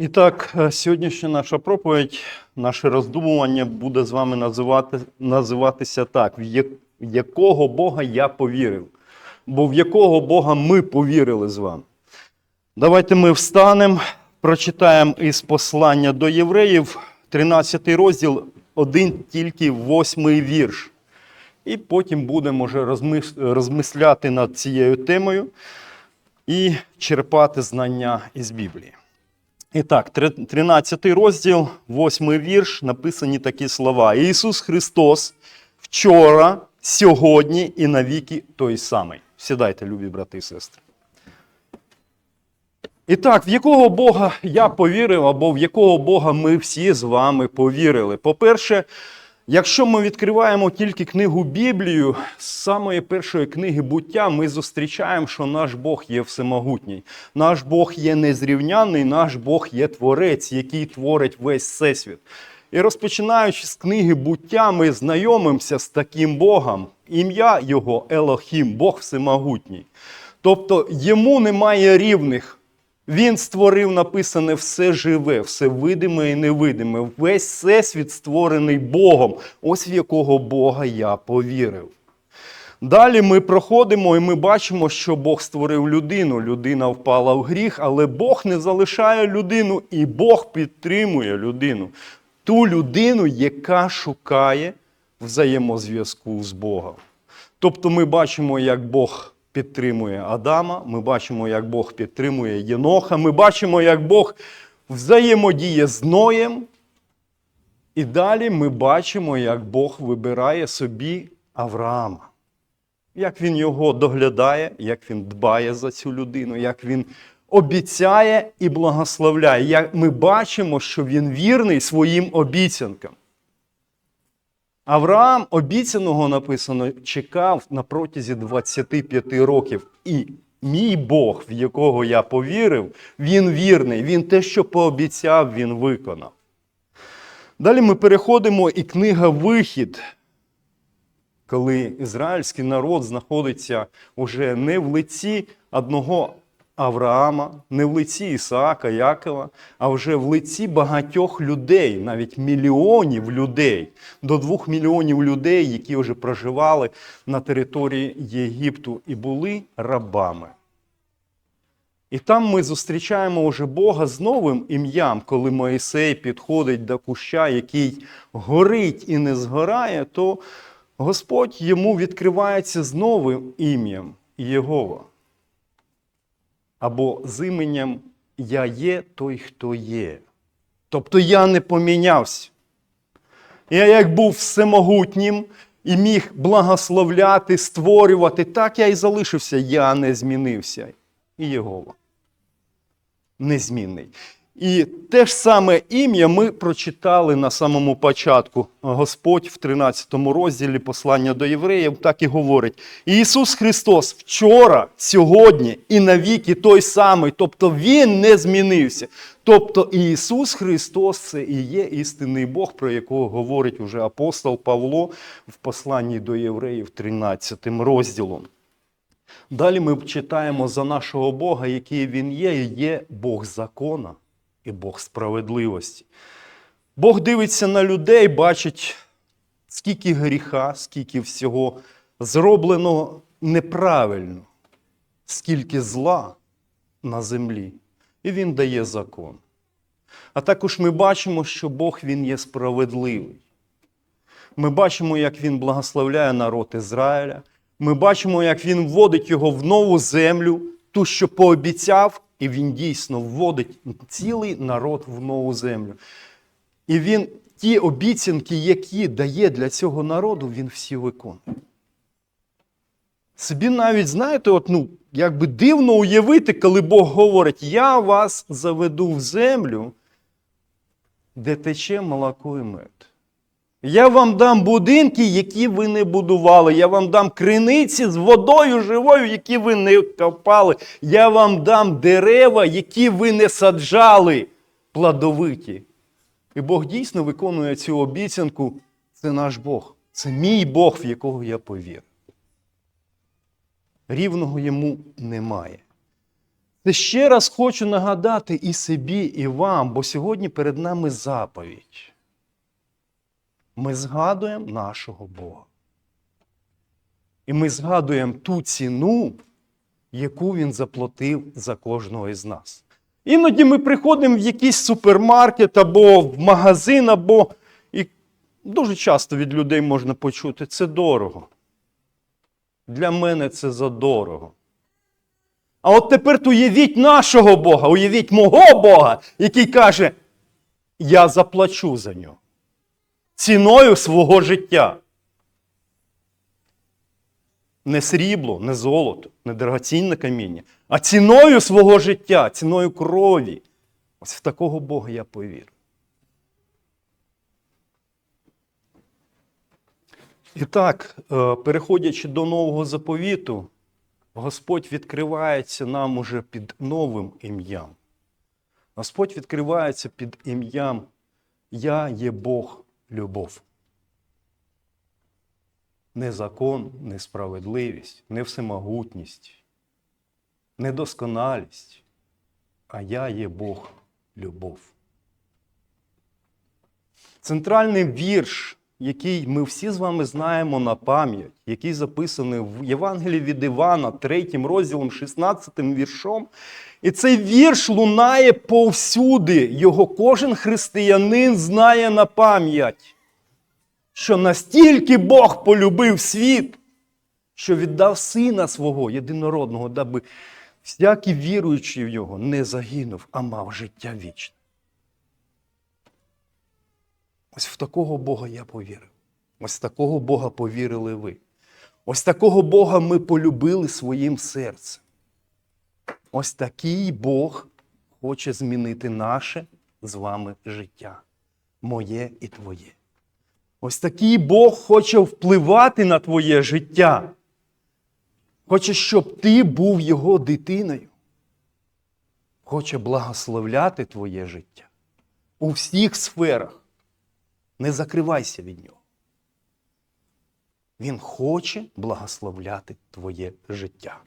І так, е, сьогоднішня наша проповідь, наше роздумування буде з вами називати, називатися так: в якого Бога я повірив, бо в якого Бога ми повірили з вами. Давайте ми встанемо, прочитаємо із послання до євреїв, 13 розділ, один тільки восьмий вірш. І потім будемо вже розмисляти над цією темою і черпати знання із Біблії. І так, 13 розділ, 8 вірш, написані такі слова. Ісус Христос вчора, сьогодні і навіки той самий. Сідайте, любі брати і сестри. І так, в якого Бога я повірив, або в якого Бога ми всі з вами повірили? По-перше, якщо ми відкриваємо тільки книгу Біблію, з самої першої книги буття ми зустрічаємо, що наш Бог є всемогутній. Наш Бог є незрівняний, наш Бог є творець, який творить весь всесвіт. І розпочинаючи з книги буття, ми знайомимося з таким Богом. Ім'я його Елохім, Бог всемогутній. Тобто йому немає рівних. Він створив написане все живе, все видиме і невидиме. Весь всесвіт створений Богом. Ось в якого Бога я повірив. Далі ми проходимо і ми бачимо, що Бог створив людину. Людина впала в гріх, але Бог не залишає людину, і Бог підтримує людину. Ту людину, яка шукає взаємозв'язку з Богом. Тобто ми бачимо, як Бог підтримує Адама, ми бачимо, як Бог підтримує Єноха, ми бачимо, як Бог взаємодіє з Ноєм. І далі ми бачимо, як Бог вибирає собі Авраама. Як він його доглядає, як він дбає за цю людину, як він обіцяє і благословляє. Ми бачимо, що він вірний своїм обіцянкам. Авраам обіцяного написано чекав на протязі 25 років. І мій Бог, в якого я повірив, він вірний. Він те, що пообіцяв, він виконав. Далі ми переходимо і книга Вихід, коли ізраїльський народ знаходиться уже не в лиці одного Авраама, не в лиці Ісаака, Якова, а вже в лиці багатьох людей, навіть мільйонів людей, до двох мільйонів людей, які вже проживали на території Єгипту і були рабами. І там ми зустрічаємо уже Бога з новим ім'ям, коли Моїсей підходить до куща, який горить і не згорає, то Господь йому відкривається з новим ім'ям Єгова. Або з іменем Я є той, хто є. Тобто я не помінявся. Я як був всемогутнім і міг благословляти, створювати, так я і залишився, я не змінився. І Єгова. Незмінний. І те ж саме ім'я ми прочитали на самому початку. Господь в 13 розділі послання до євреїв так і говорить: Ісус Христос вчора, сьогодні і навіки той самий. Тобто Він не змінився. Тобто Ісус Христос це і є істинний Бог, про якого говорить уже апостол Павло в посланні до євреїв 13 розділом. Далі ми читаємо за нашого Бога, який Він є, і є Бог закона і Бог справедливості. Бог дивиться на людей, бачить, скільки гріха, скільки всього зроблено неправильно, скільки зла на землі. І Він дає закон. А також ми бачимо, що Бог Він є справедливий. Ми бачимо, як Він благословляє народ Ізраїля. Ми бачимо, як Він вводить його в нову землю, ту, що пообіцяв, і Він дійсно вводить цілий народ в нову землю. І він ті обіцянки, які дає для цього народу, він всі виконує. Собі навіть, знаєте, от, ну, якби дивно уявити, коли Бог говорить: Я вас заведу в землю, де тече молоко і мед. Я вам дам будинки, які ви не будували. Я вам дам криниці з водою живою, які ви не копали. Я вам дам дерева, які ви не саджали, плодовиті. І Бог дійсно виконує цю обіцянку. Це наш Бог. Це мій Бог, в якого я повірю. Рівного йому немає. Це ще раз хочу нагадати і собі, і вам, бо сьогодні перед нами заповідь. Ми згадуємо нашого Бога. І ми згадуємо ту ціну, яку Він заплатив за кожного із нас. Іноді ми приходимо в якийсь супермаркет або в магазин, або і дуже часто від людей можна почути, це дорого. Для мене це задорого. А от тепер уявіть нашого Бога, уявіть мого Бога, який каже: Я заплачу за нього ціною свого життя. Не срібло, не золото, не дорогоцінне каміння, а ціною свого життя, ціною крові. Ось в такого Бога я повірю. І так, е, переходячи до нового заповіту, Господь відкривається нам уже під новим ім'ям. Господь відкривається під ім'ям Я є Бог любов. Не закон, не справедливість, не всемогутність, не досконалість, а я є Бог любов. Центральний вірш, який ми всі з вами знаємо на пам'ять, який записаний в Євангелії від Івана, 3 розділом, 16 віршом. І цей вірш лунає повсюди. Його кожен християнин знає на пам'ять, що настільки Бог полюбив світ, що віддав сина свого єдинородного, даби всякий віруючий в нього не загинув, а мав життя вічне. Ось в такого Бога я повірив. Ось в такого Бога повірили ви. Ось такого Бога ми полюбили своїм серцем. Ось такий Бог хоче змінити наше з вами життя, моє і твоє. Ось такий Бог хоче впливати на твоє життя. Хоче, щоб ти був його дитиною. Хоче благословляти твоє життя у всіх сферах. Не закривайся від нього. Він хоче благословляти твоє життя.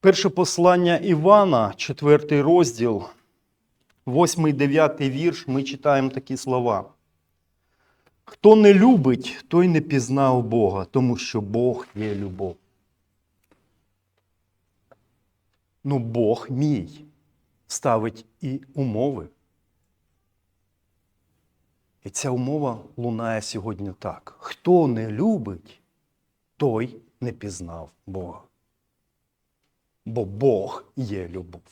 Перше послання Івана, 4 розділ, 8, 9 вірш, ми читаємо такі слова. Хто не любить, той не пізнав Бога, тому що Бог є любов. Ну, Бог мій ставить і умови. І ця умова лунає сьогодні так. Хто не любить, той не пізнав Бога. Бо Бог є любов.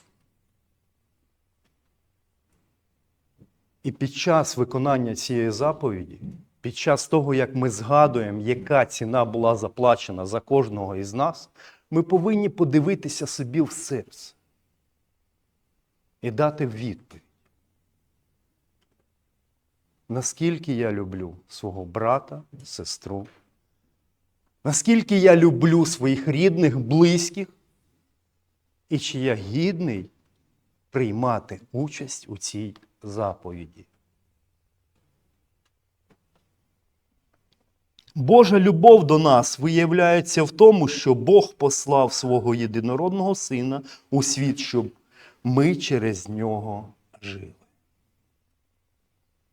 І під час виконання цієї заповіді, під час того, як ми згадуємо, яка ціна була заплачена за кожного із нас, ми повинні подивитися собі в серце і дати відповідь. Наскільки я люблю свого брата, сестру, наскільки я люблю своїх рідних, близьких, і чи я гідний приймати участь у цій заповіді. Божа любов до нас виявляється в тому, що Бог послав свого єдинородного Сина у світ, щоб ми через нього жили.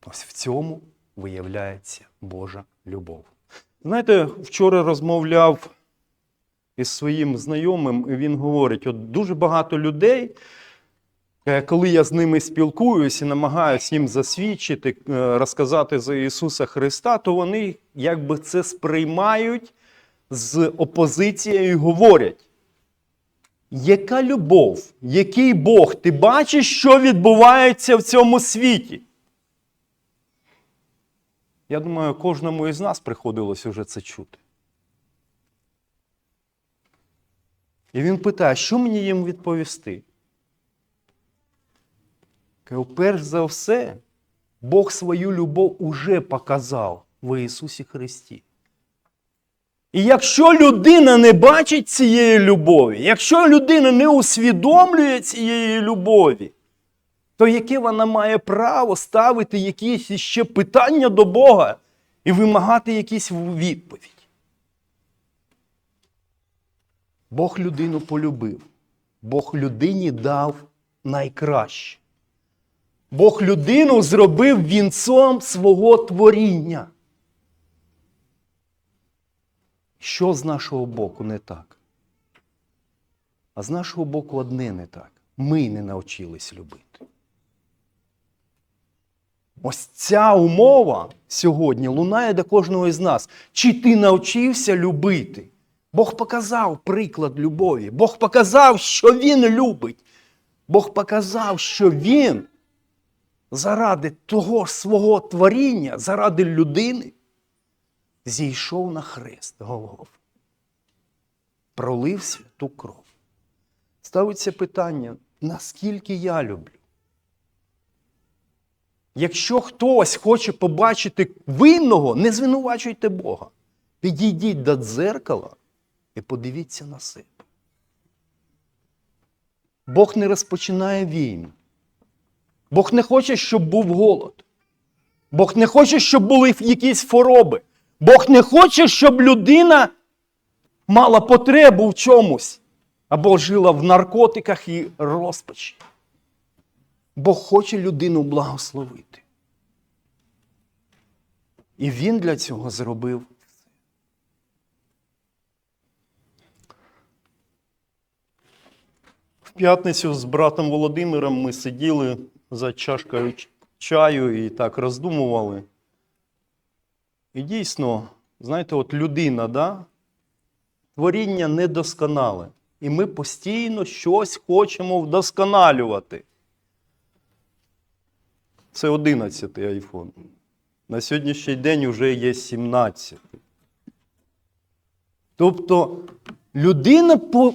Ось в цьому виявляється Божа любов. Знаєте, вчора розмовляв із своїм знайомим, і він говорить: от дуже багато людей, коли я з ними спілкуюся і намагаюся їм засвідчити, е, розказати за Ісуса Христа, то вони якби це сприймають з опозицією і говорять. Яка любов, який Бог? Ти бачиш, що відбувається в цьому світі? Я думаю, кожному із нас приходилось уже це чути. І він питає, що мені їм відповісти? Кажу, перш за все, Бог свою любов уже показав в Ісусі Христі. І якщо людина не бачить цієї любові, якщо людина не усвідомлює цієї любові, то яке вона має право ставити якісь ще питання до Бога і вимагати якісь відповідь? Бог людину полюбив. Бог людині дав найкраще. Бог людину зробив вінцом свого творіння. Що з нашого боку не так? А з нашого боку одне не так. Ми не навчились любити. Ось ця умова сьогодні лунає до кожного із нас. Чи ти навчився любити? Бог показав приклад любові. Бог показав, що Він любить. Бог показав, що Він заради того свого творіння, заради людини, зійшов на хрест Голгоф. Пролив святу кров. Ставиться питання, наскільки я люблю? Якщо хтось хоче побачити винного, не звинувачуйте Бога. Підійдіть до дзеркала і подивіться на себе. Бог не розпочинає війну. Бог не хоче, щоб був голод. Бог не хоче, щоб були якісь хвороби. Бог не хоче, щоб людина мала потребу в чомусь або жила в наркотиках і розпачі. Бог хоче людину благословити. І він для цього зробив все. В п'ятницю з братом Володимиром ми сиділи за чашкою чаю і так роздумували. І дійсно, знаєте, от людина, да? творіння недосконале. І ми постійно щось хочемо вдосконалювати. Це 11 айфон. На сьогоднішній день вже є 17. Тобто людина по,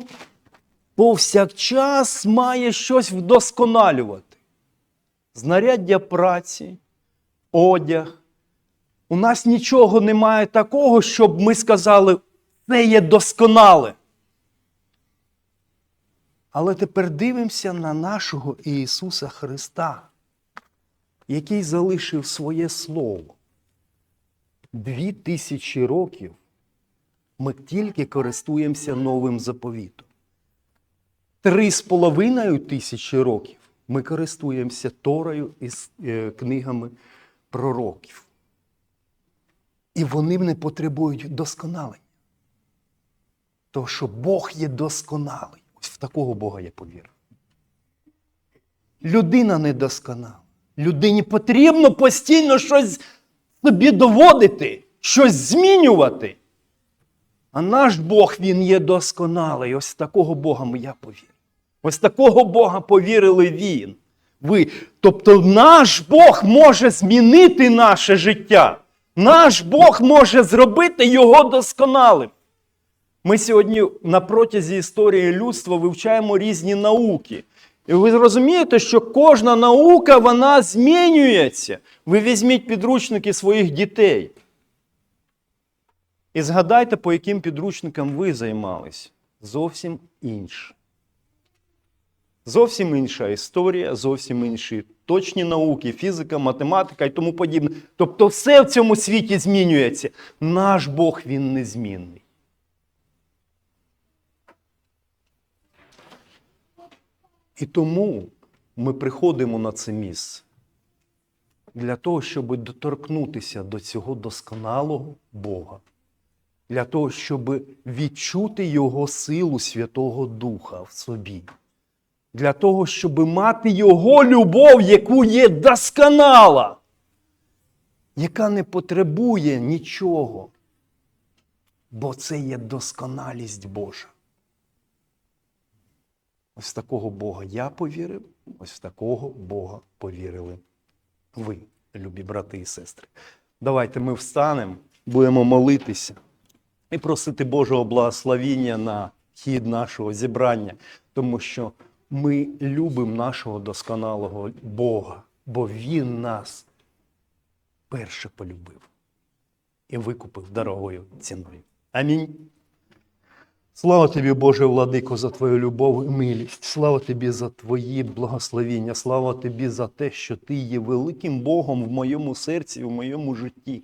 повсякчас має щось вдосконалювати. Знаряддя праці, одяг. У нас нічого немає такого, щоб ми сказали, це є досконале. Але тепер дивимося на нашого Ісуса Христа, який залишив своє Слово. Дві тисячі років ми тільки користуємося новим заповітом. Три з половиною тисячі років ми користуємося Торою і е, книгами пророків. І вони не потребують досконалення. Тому що Бог є досконалий. Ось в такого Бога я повірив. Людина недосконала. Людині потрібно постійно щось собі доводити, щось змінювати. А наш Бог, Він є досконалий. Ось в такого Бога я повірив. Ось такого Бога повірили Він. Ви. Тобто наш Бог може змінити наше життя. Наш Бог може зробити його досконалим. Ми сьогодні на протязі історії людства вивчаємо різні науки. І ви розумієте, що кожна наука вона змінюється. Ви візьміть підручники своїх дітей. І згадайте, по яким підручникам ви займались. Зовсім інше. Зовсім інша історія, зовсім інші точні науки, фізика, математика і тому подібне. Тобто все в цьому світі змінюється. Наш Бог він незмінний. І тому ми приходимо на це місце для того, щоб доторкнутися до цього досконалого Бога, для того, щоб відчути Його силу Святого Духа в собі, для того, щоб мати Його любов, яку є досконала, яка не потребує нічого, бо це є досконалість Божа. Ось такого Бога я повірив, ось в такого Бога повірили ви, любі брати і сестри. Давайте ми встанемо, будемо молитися і просити Божого благословіння на хід нашого зібрання, тому що ми любимо нашого досконалого Бога, бо Він нас перше полюбив і викупив дорогою ціною. Амінь. Слава тобі, Боже владико, за твою любов і милість. Слава тобі за твої благословіння. Слава тобі за те, що ти є великим Богом в моєму серці, в моєму житті.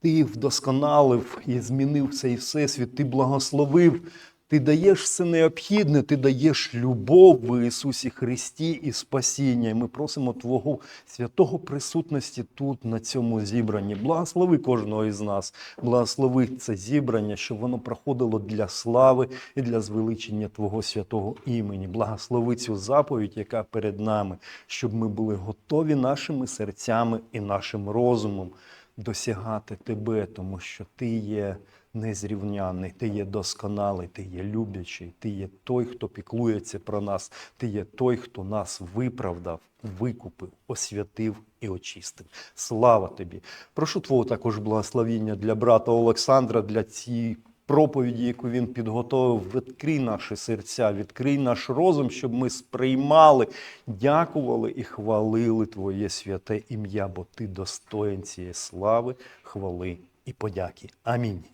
Ти вдосконалив і змінив цей всесвіт, ти благословив, ти даєш все необхідне, ти даєш любов в Ісусі Христі і спасіння. І ми просимо Твого святого присутності тут, на цьому зібранні. Благослови кожного із нас, благослови це зібрання, щоб воно проходило для слави і для звеличення Твого святого імені. Благослови цю заповідь, яка перед нами, щоб ми були готові нашими серцями і нашим розумом досягати тебе, тому що ти є незрівнянний, ти є досконалий, ти є люблячий, ти є той, хто піклується про нас, ти є той, хто нас виправдав, викупив, освятив і очистив. Слава тобі! Прошу Твого також благословіння для брата Олександра, для цієї проповіді, яку він підготовив, відкрий наші серця, відкрий наш розум, щоб ми сприймали, дякували і хвалили Твоє святе ім'я, бо Ти достоїн цієї слави, хвали і подяки. Амінь.